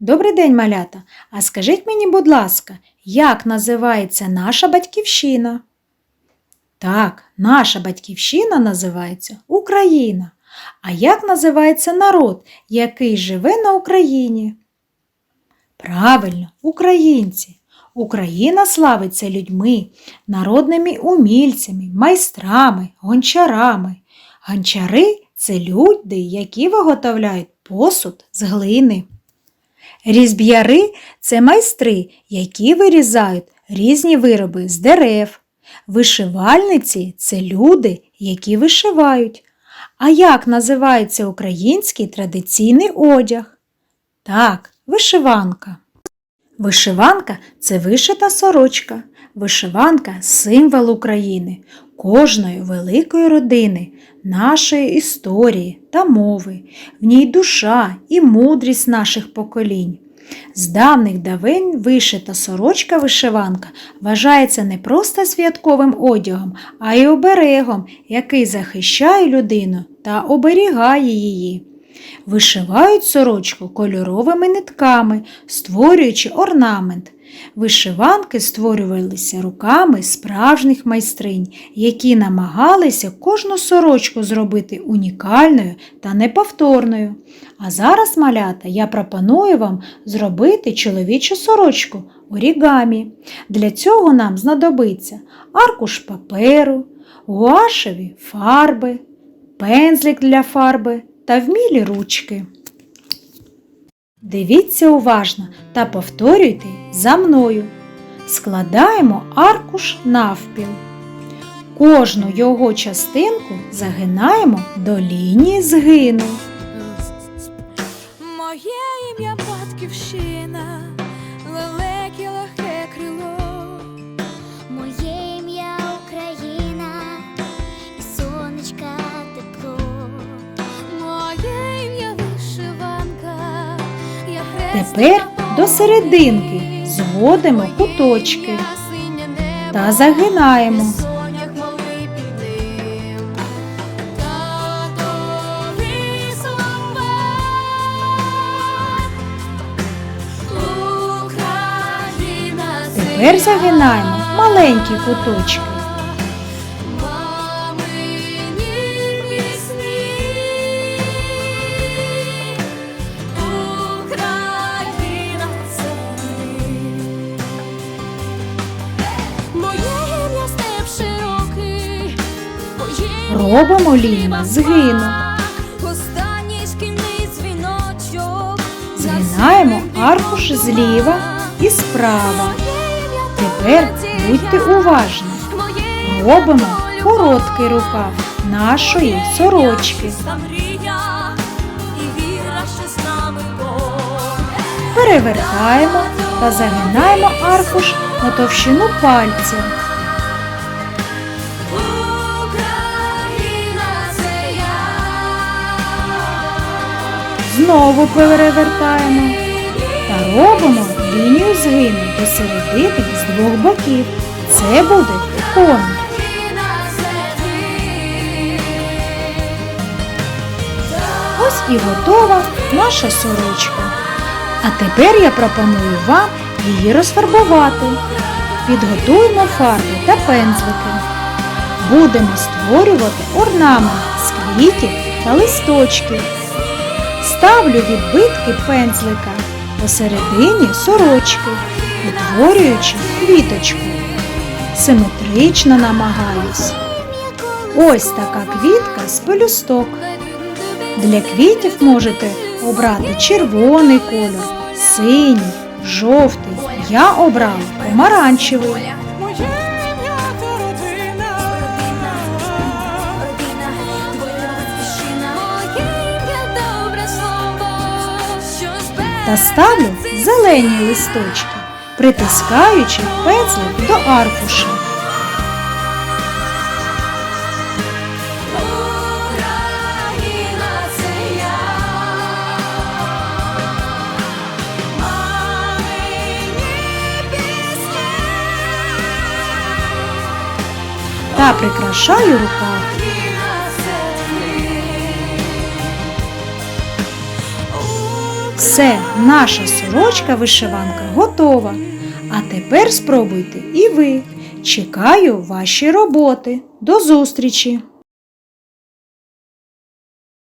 Добрий день, малята. А скажіть мені, будь ласка, як називається наша батьківщина? Так, наша батьківщина називається Україна. А як називається народ, який живе на Україні? Правильно, українці. Україна славиться людьми, народними умільцями, майстрами, гончарами. Гончари це люди, які виготовляють посуд з глини. Різб'яри це майстри, які вирізають різні вироби з дерев. Вишивальниці це люди, які вишивають. А як називається український традиційний одяг? Так, вишиванка. Вишиванка це вишита сорочка. Вишиванка символ України, кожної великої родини, нашої історії та мови, в ній душа і мудрість наших поколінь. З давних давин вишита сорочка вишиванка вважається не просто святковим одягом, а й оберегом, який захищає людину та оберігає її. Вишивають сорочку кольоровими нитками, створюючи орнамент. Вишиванки створювалися руками справжніх майстринь, які намагалися кожну сорочку зробити унікальною та неповторною. А зараз, малята, я пропоную вам зробити чоловічу сорочку орігамі. Для цього нам знадобиться аркуш паперу, гуашеві фарби, пензлик для фарби та вмілі ручки. Дивіться уважно та повторюйте за мною. Складаємо аркуш навпіл. Кожну його частинку загинаємо до лінії згину. Тепер до серединки зводимо куточки та загинаємо. Тепер загинаємо маленькі куточки. Робимо лінію згину. Згинаємо аркуш зліва і справа. Тепер будьте уважні. Робимо короткий рукав нашої сорочки. Перевертаємо та загинаємо аркуш на товщину пальця. Знову перевертаємо та робимо лінію згину до середини з двох боків. Це буде ти. Ось і готова наша сорочка. А тепер я пропоную вам її розфарбувати. Підготуємо фарби та пензлики. Будемо створювати орнамент з квітів та листочків. Ставлю відбитки пензлика посередині сорочки, утворюючи квіточку. Симетрично намагаюсь. Ось така квітка з пелюсток. Для квітів можете обрати червоний кольор, синій, жовтий. Я обрав помаранчевий. Та ставлю зелені листочки, притискаючи пензлик до аркуша. Та прикрашаю рукав. Все, наша сорочка вишиванка готова. А тепер спробуйте і ви. Чекаю ваші роботи. До зустрічі!